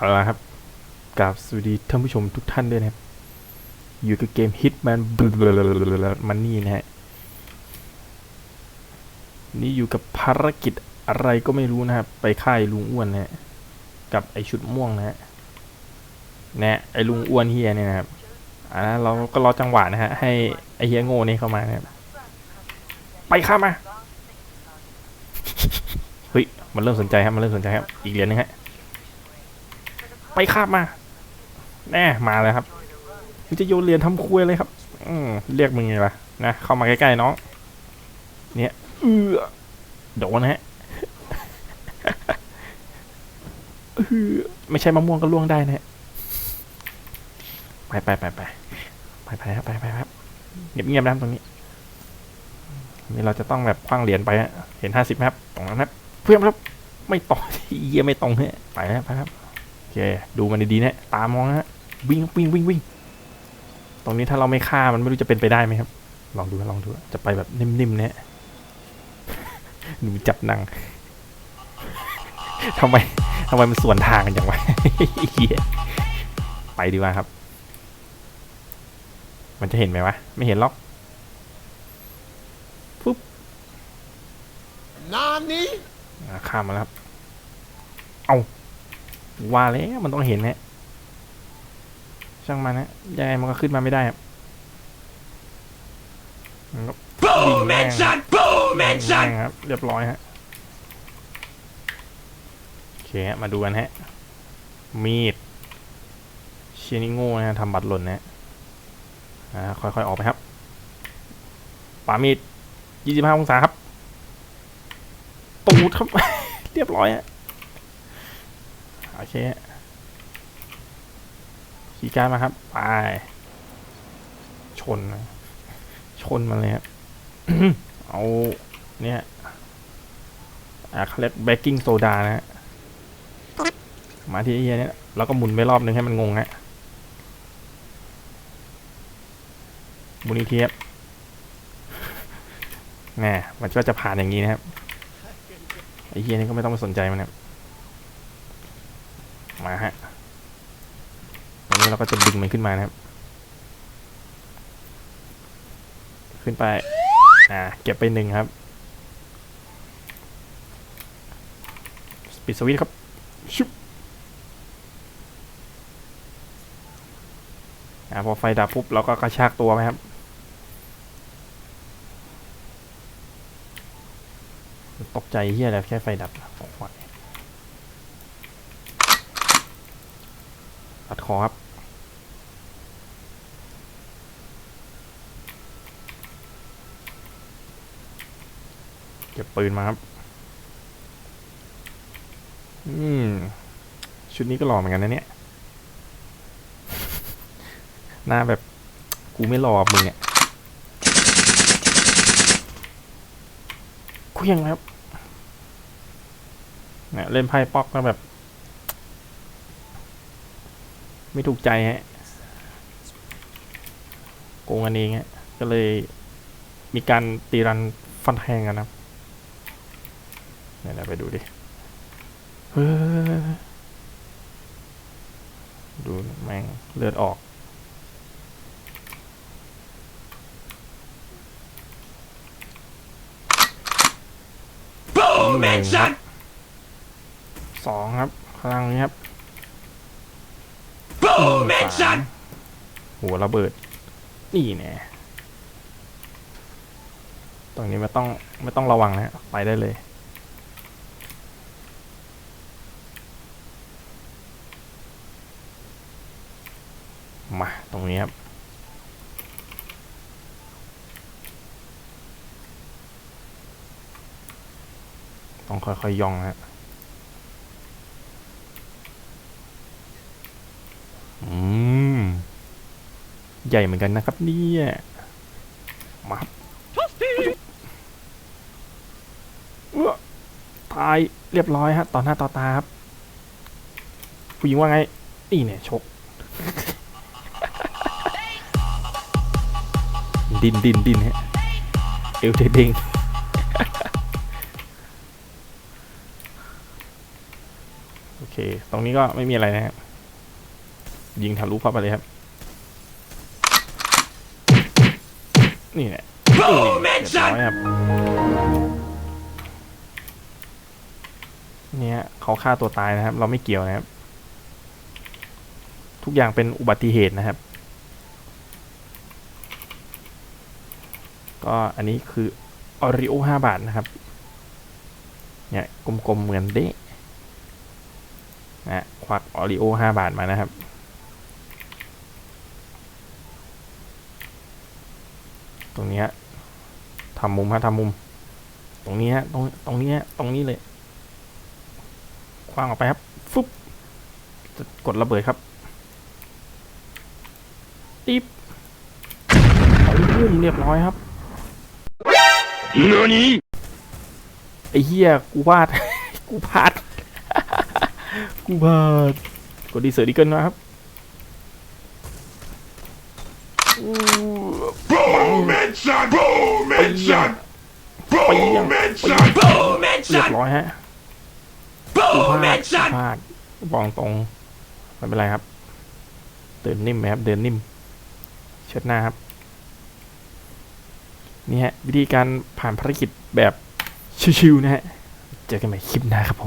เอาละครับกราบสวัสดีท่านผู้ชมทุกท่านด้วยนะครับ อยู่กับเกม Hitman มันนี่นะฮะ นี่อยู่กับภารกิจอะไรก็ไม่รู้นะครับ ไปค่ายลุงอ้วนนะฮะ กับไอชุดม่วงนะฮะนะไอลุงอ้วนเฮียเนี่ยนะครับอ่าเราก็รอจังหวะนะฮะ ให้ไอเฮียโง่นี่เข้ามานะครับ ไปข้ามา เฮ้ย มันเริ่มสนใจครับ มันเริ่มสนใจครับ อีกเหรียญหนึงฮะ ไปคาบมา แน่มาเลยครับมึงจะโยนเหรียญทำคุยเลยครับ อืมเรียกมึงไงล่ะนะเข้ามาใกล้ๆน้องเนี่ยเอือโดนะฮะเออไม่ใช่มะม่วงก็ล่วงได้นะฮะไปไปไปไปไปไปครับไปไปครับเงียบเงียบๆนะตรงนี้ นี่เราจะต้องแบบคว้างเหรียญไปฮะเห็นห้าสิบครับตรงนั้นครับเพื่อนครับ ไม่ตรงเยี่ยไม่ตรงฮะไปแล้วไปครับ อเคดูมันดีๆนะตามองนะฮะวิ่งวิ่งวิ่งวิ่งตรงนี้ถ้าเราไม่ฆ่ามันไม่รู้จะเป็นไปได้ไหมครับ ลองดูลองดูจะไปแบบนิ่มๆนะฮะหนูจับนังทำไมทำไมมันสวนทางกันจังวะเหี้ยไปดีกว่าครับ มันจะเห็นไหมวะ ไม่เห็นหรอก Nani? อ่าข้ามมาแล้วครับ เอา ว่าแล้วมันต้องเห็นนะช่างมันนะยังไงมันก็ขึ้นมาไม่ได้ครับมันก็ Boom! man. Headshot! Boom! แม่ง Headshot! ครับเรียบร้อยฮะโอเคฮะมาดูกันฮะ มีดเชียนิโง่นะฮะทำบัตรหล่นนะฮะอ่าค่อยๆออกไปครับปามีด 25 องศาครับ ตูดครับ เรียบร้อยฮะ โอเคขี่การมาครับ ไป ชนนะชนมันเลยครับเอาเนี่ยอ่าเขาเรียกเบกกิ้งโซดานะฮะมาที่ไอ้เฮียเนี่ยแล้วก็หมุนไปรอบนึงให้มันงงฮะหมุนอีกทีครับแน่มันก็จะผ่านอย่างนี้นะครับไอ้เฮียนี่ก็ไม่ต้องไปสนใจมันนะ มาฮะตอนนี้เราก็จะดึงมันขึ้นมานะครับ ขึ้นไป อ่า เก็บไปหนึ่งครับ ปิดสวิตช์ครับ ชุบอ่าพอไฟดับปุ๊บเราก็กระชากตัวไหมครับ ตกใจเฮียอะไรแค่ไฟดับตกไฟ ตัดคอครับ เก็บปืนมาครับ อืม ชุดนี้ก็หล่อเหมือนกันนะเนี่ย หน้าแบบกูไม่หล่อมึงเนี่ยกูยังครับเนี่ยเล่นไพ่ป๊อกก็แบบ ไม่ถูกใจฮะโกงกันเองฮะก็เลยมีการตีรันฟันแทงกันนะครับเดี๋ยวเราไปดูดิเฮ้ยดูแม่งเลือดออก Boom! man. Headshot! สองครับข้างล่างนี้ครับ Boom! สาม Headshot! หัวระเบิด นี่แน่ตรงนี้ไม่ต้องไม่ต้องระวังนะไปได้เลย มาตรงนี้ครับต้องค่อยๆย่องนะฮะ ใหญ่เหมือนกันนะครับเนี่ยมาครับเอ้อตายเรียบร้อยฮะต่อหน้าต่อตาครับผู้หญิงว่าไงนี่เนี่ยชก ดินดินดินฮะเอวเด้งโอเค ตรงนี้ก็ไม่มีอะไรนะครับยิงทะลุเข้าไปเลยครับ นี่แหละเรียบร้อยครับเนี่ยเขาฆ่าตัวตายนะครับ เราไม่เกี่ยวนะครับ ทุกอย่างเป็นอุบัติเหตุนะครับ ก็อันนี้คือออริโอห้าบาทนะครับ เนี่ยกลมๆเหมือนเดะนะควักออริโอห้าบาทมานะครับ ตรงเนี้ยทำมุมฮะทำมุม ตรงนี้ฮะตรงตรงนี้ฮะตรงนี้เลยคว้างออกไปครับฟึบจะกดระเบิดครับติ๊บตุ้มเรียบร้อยครับ何ไอ้เหี้ยกูพลาด กูพลาด กูพลาด กดดีเซอร์ดีเกินนะครับอู้ Boom headshot! Boom headshot! Boom headshot! Boom เรียบ headshot! ร้อยฮะกูพ Boom ลาดกู headshot! พลาดบองตรงไม่เป็นไรครับ เดินนิ่มไหมครับ เดินนิ่ม เชิดหน้าครับ นี่ฮะ วิธีการผ่านภารกิจแบบชิวๆนะฮะ เจอกันใหม่คลิปหน้าครับผม